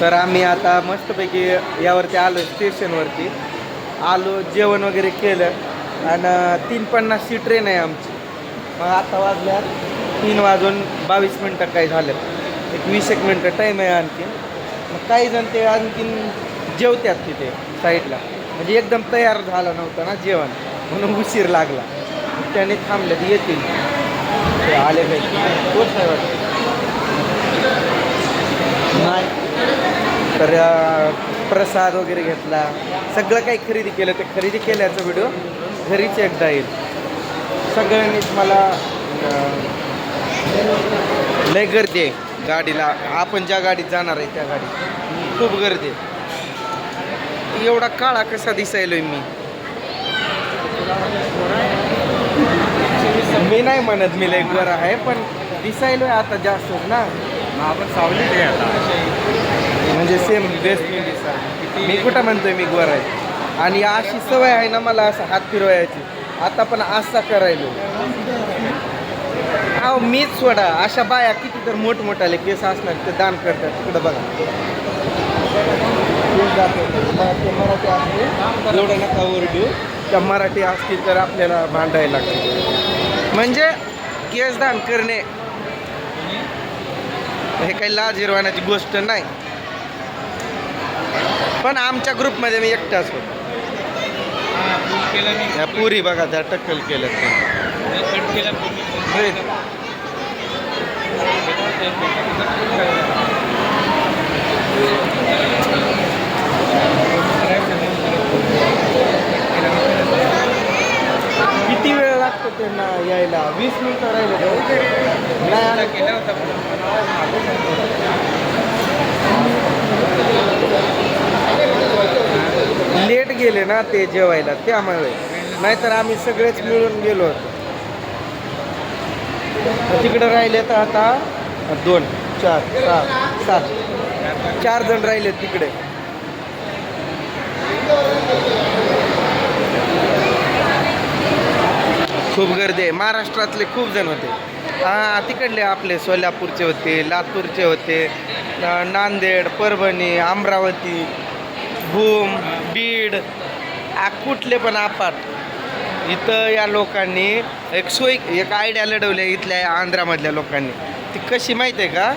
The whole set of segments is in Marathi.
तर आम्ही आता मस्तपैकी यावरती आलो स्टेशनवरती. आलो जेवण वगैरे केलं. आणि तीन पन्नासची ट्रेन आहे आमची. मग आता वाजल्या तीन वाजून बावीस मिनटं काय झालं. एक वीस एक मिनटं टाईम आहे आणखीन. मग काही जण ते आणखीन जेवत्यात तिथे साईडला म्हणजे एकदम तयार झालं नव्हतं ना जेवण. म्हणून उशीर लागला. त्याने थांबले ते येतील. ते आले पाहिजे तोच आहे वाटतं नाही. तर प्रसाद वगैरे घेतला. सगळं काही खरेदी केलं. ते खरेदी केल्याचा व्हिडिओ घरीच एकदा येईल. सगळ्यांनीच मला लय गर्दी आहे गाडीला. आपण ज्या गाडीत जाणार आहे त्या गाडीत. खूप गर्दी आहे. एवढा काळा कसा दिसायलोय मी. मी नाही म्हणत मी लय गोरा आहे पण दिसायलोय आता जास्तच ना. आपण सावलीत आहे आता. म्हणजे सेम बेस्ट मी कुठं म्हणतोय मी गोर आहे. आणि अशी सवय आहे ना मला असं हात फिरवायची. आता पण असा करायलो. अहो मीच सोडा. अशा बाया किती तर मोठमोठाले केस असणार ते दान करतात. तिकडं बघा. ते मराठी असते एवढं नका ओरडू. त्या मराठी असतील तर आपल्याला भांडायला लागते म्हणजे केस दान करणे हे काही लाज गोष्ट नाही. पण आमच्या ग्रुपमध्ये मी एकटाच होतो ह्या पुरी बघा त्या टक्कल केलं किती वेळ लागतो त्यांना यायला? वीस मिनिटं राहिले का? केला होता लेट गेले ना ते जेवायला त्यामुळे. नाहीतर आम्ही सगळेच मिळून गेलो होतो. तिकडं राहिले तर आता दोन चार सहा सात. चार जण राहिले तिकडे. खूप गर्दी आहे. महाराष्ट्रातले खूप जण होते. हां तिकडले आपले सोलापूरचे होते लातूरचे होते नांदेड परभणी अमरावती. भूम बीड आ, कुठले पण आपात. इथं या लोकांनी एक सोय एक आयडिया लढवली इथल्या आंध्रामधल्या लोकांनी. ती कशी माहिती आहे का?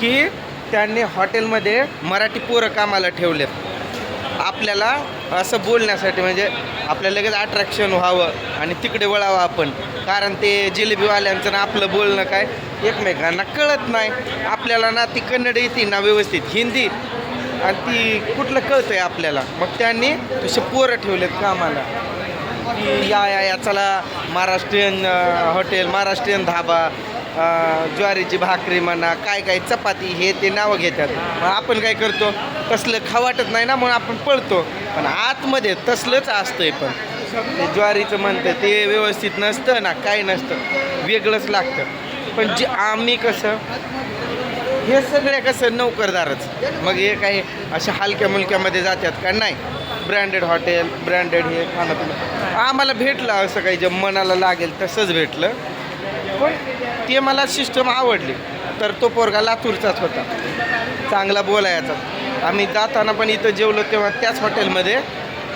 की त्यांनी हॉटेलमध्ये मराठी पोरं कामाला ठेवले आपल्याला असं बोलण्यासाठी म्हणजे आपल्याला लगेच अट्रॅक्शन व्हावं आणि तिकडे वळावं आपण. कारण ते जिलेबीवाल्यांचं ना आपलं बोलणं काय? एकमेकांना कळत नाही. आपल्याला ना ती कन्नड येते ना व्यवस्थित. हिंदी आणि ती कुठलं कळतं आहे आपल्याला? मग त्यांनी तसे पोरं ठेवलेत कामाला. की या या या चला महाराष्ट्रीयन हॉटेल महाराष्ट्रीयन धाबा ज्वारीची भाकरी म्हणा काय काय चपाती हे ते नावं घेतात. मग आपण काय करतो? तसलं खा वाटत नाही ना म्हणून आपण पळतो. पण आतमध्ये तसलंच असतंय पण. ते ज्वारीचं म्हणतं ते व्यवस्थित नसतं ना काय नसतं. वेगळंच लागतं. पण जे आम्ही कसं हे सगळ्या कसं नोकरदारच. मग हे काही अशा हलक्या मुलक्यामध्ये जातात का नाही? ब्रँडेड हॉटेल ब्रँडेड हे खाणं पिणं. आम्हाला भेटलं असं काही जे मनाला लागेल तसंच भेटलं. पण ते मला सिस्टम आवडली. तर तो पोरगा लातूरचाच होता. चांगला बोलायचा. आम्ही जाताना पण इथं जेवलो तेव्हा त्याच हॉटेलमध्ये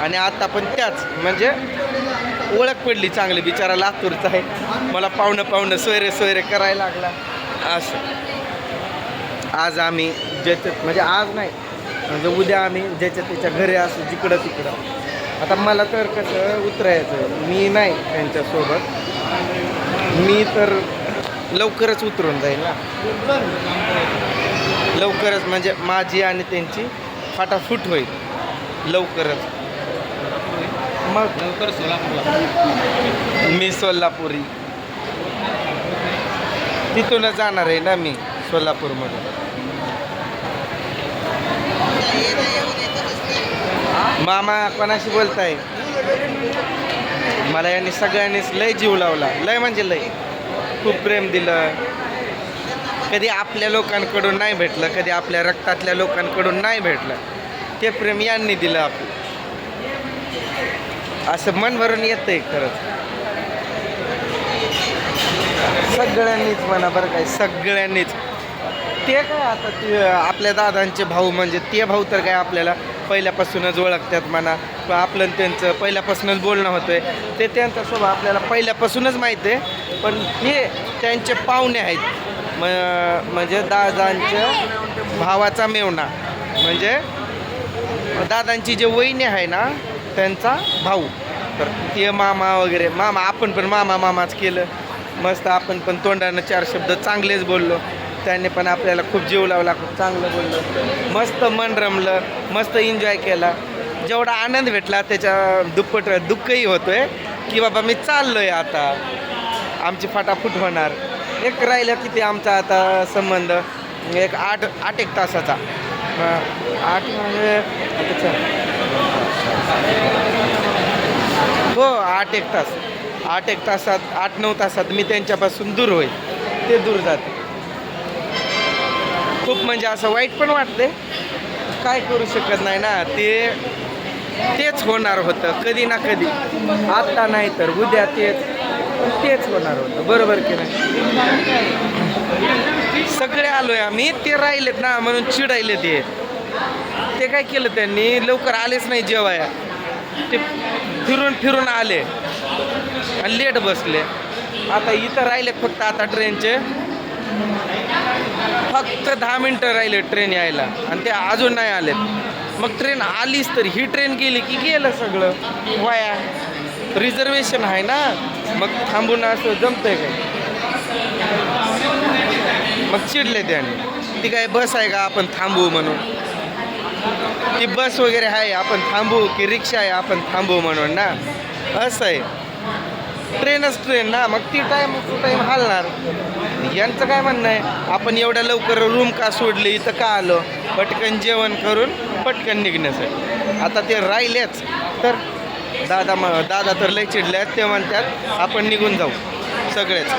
आणि आता पण त्याच. म्हणजे ओळख पडली चांगली. बिचारा लातूरचा आहे. मला पाहुणं पाहुणं सोयरे सोयरे करायला लागला. असं. आज आम्ही ज्याच्यात म्हणजे आज नाही म्हणजे उद्या आम्ही ज्याच्या त्याच्या घरी असू जिकडं तिकडं. आता मला तर कसं उतरायचं मी नाही त्यांच्यासोबत. मी तर लवकरच उतरून जाईल ना. लवकरच म्हणजे माझी आणि त्यांची फाटाफूट होईल. लवकरच. मग? लवकर सोलापूरला मी सोलापुरी. तिथूनच जाणार आहे ना मी सोलापूरमध्ये. मामा कोणाशी बोलताय? मला यांनी सगळ्यांनीच लय जीव लावला. लय म्हणजे लय. खूप प्रेम दिलं. कधी आपल्या लोकांकडून नाही भेटलं कधी आपल्या रक्तातल्या लोकांकडून नाही भेटलं. ते प्रेम यांनी दिलं आपलं. असं मन भरून येतंय खरंच. सगळ्यांनीच म्हणा बरं काय सगळ्यांनीच. ते काय आता ते आपल्या दादांचे भाऊ म्हणजे ते भाऊ तर काय आपल्याला पहिल्यापासूनच ओळखतात म्हणा किंवा आपलं त्यांचं पहिल्यापासूनच बोलणं होतंय ते त्यांचा स्वभाव आपल्याला पहिल्यापासूनच माहीत आहे. पण हे त्यांचे पाहुणे आहेत. म म्हणजे दादांच्या भावाचा मेवणा. म्हणजे दादांची जे वहिनी आहे ना त्यांचा भाऊ. तर ते मामा वगैरे मामा आपण पण मामा मामाच केलं. मस्त आपण पण तोंडानं चार शब्द चांगलेच बोललो. त्याने पण आपल्याला खूप जीव लावला खूप चांगलं बोललं. मस्त मन रमलं मस्त एन्जॉय केला. जेवढा आनंद भेटला त्याच्या दुप्पट दुःखही होतोय की बाबा मी चाललोय आता. आमची फाटाफूट होणार. एक राहिलं किती आमचा आता संबंध. एक आठ आठ एक तासाचा. आठ म्हणजे हो आठ एक तास. आठ एक तासात आठ नऊ तासात मी त्यांच्यापासून दूर होईल. ते दूर जाते खूप म्हणजे असं वाईट पण वाटते काय करू शकत नाही ना ते तेच होणार होतं कधी ना कधी. आत्ता नाही तर उद्या तेच तेच होणार होतं. बरोबर की नाही? सगळे आलोय आम्ही ते राहिलेत ना म्हणून चिडायले ते ते काय केलं त्यांनी? लवकर आलेच नाही जेवाया ते फिरून फिरून आले. आणि लेट बसले. आता इथं राहिलेत फक्त आता ट्रेनचे फक्त दहा मिनटं राहिले ट्रेन यायला आणि ते अजून नाही आलेत. मग ट्रेन आलीच तर ही ट्रेन गेली की गेलं सगळं. वाया. रिझर्वेशन आहे ना? मग थांबून असं जमतंय काय मग चिडले त्याने ती काय बस आहे का? आपण थांबू म्हणून. ती बस वगैरे आहे आपण थांबू की रिक्षा आहे आपण थांबू म्हणून ना. असं आहे. ट्रेनच ट्रेन ना. मग ती टाईम टू टाईम हालणार. यांचं काय म्हणणं आहे? आपण एवढ्या लवकर रूम का सोडली इथं का आलो? पटकन जेवण करून पटकन निघण्यासाठी आता ते राहिलेच. तर दादा म दादा तर लय चिडले आहेत ते म्हणतात आपण निघून जाऊ. सगळेच.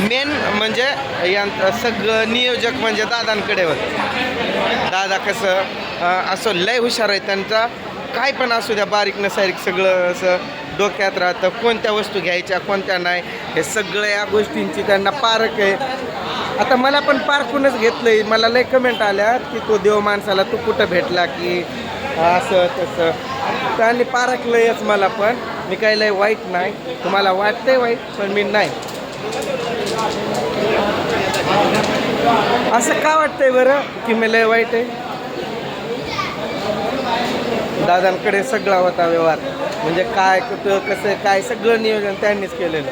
मेन म्हणजे यांचं सगळं नियोजक म्हणजे दादांकडे होतं दादा कसं असं लय हुशार आहे त्यांचा. काय पण असू द्या बारीक नसारीक सगळं असं डोक्यात राहतं. कोणत्या वस्तू घ्यायच्या कोणत्या नाही हे सगळं या गोष्टींची त्यांना पारख आहे. आता मला पण पारखूनच घेतलं आहे मला लय कमेंट आल्या की तो देव माणसाला तू कुठं भेटला की असं तसं. त्यांनी पारखलंयच मला पण. मी काही लय वाईट नाही. तुम्हाला वाटतंय वाईट पण मी नाही. असं का वाटतंय बरं की मी लय वाईट आहे? दादांकडे सगळा होता व्यवहार. म्हणजे काय कुठं कसं काय सगळं नियोजन त्यांनीच केलेलं.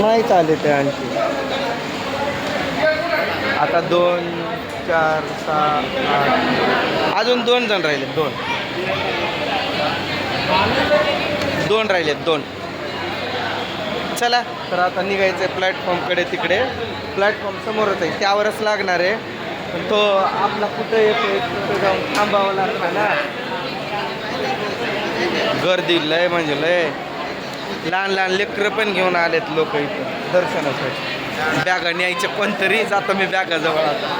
माहीत आले ते आणखी. आता दोन चार सहा आठ. अजून दोन जण राहिले दोन. दोन राहिलेत दोन. चला तर आता निघायचं आहे प्लॅटफॉर्मकडे तिकडे. प्लॅटफॉर्म समोरच आहे. त्यावरच लागणार आहे. पण तो आपला कुठं येतो कुठं जाऊन थांबावं लागतं ना. गर्दी लय म्हणजे लय. लहान लहान लेकरं पण घेऊन आलेत लोक इथं दर्शनासाठी. बॅगा पण तरीच जातो मी बॅगा जवळ आता.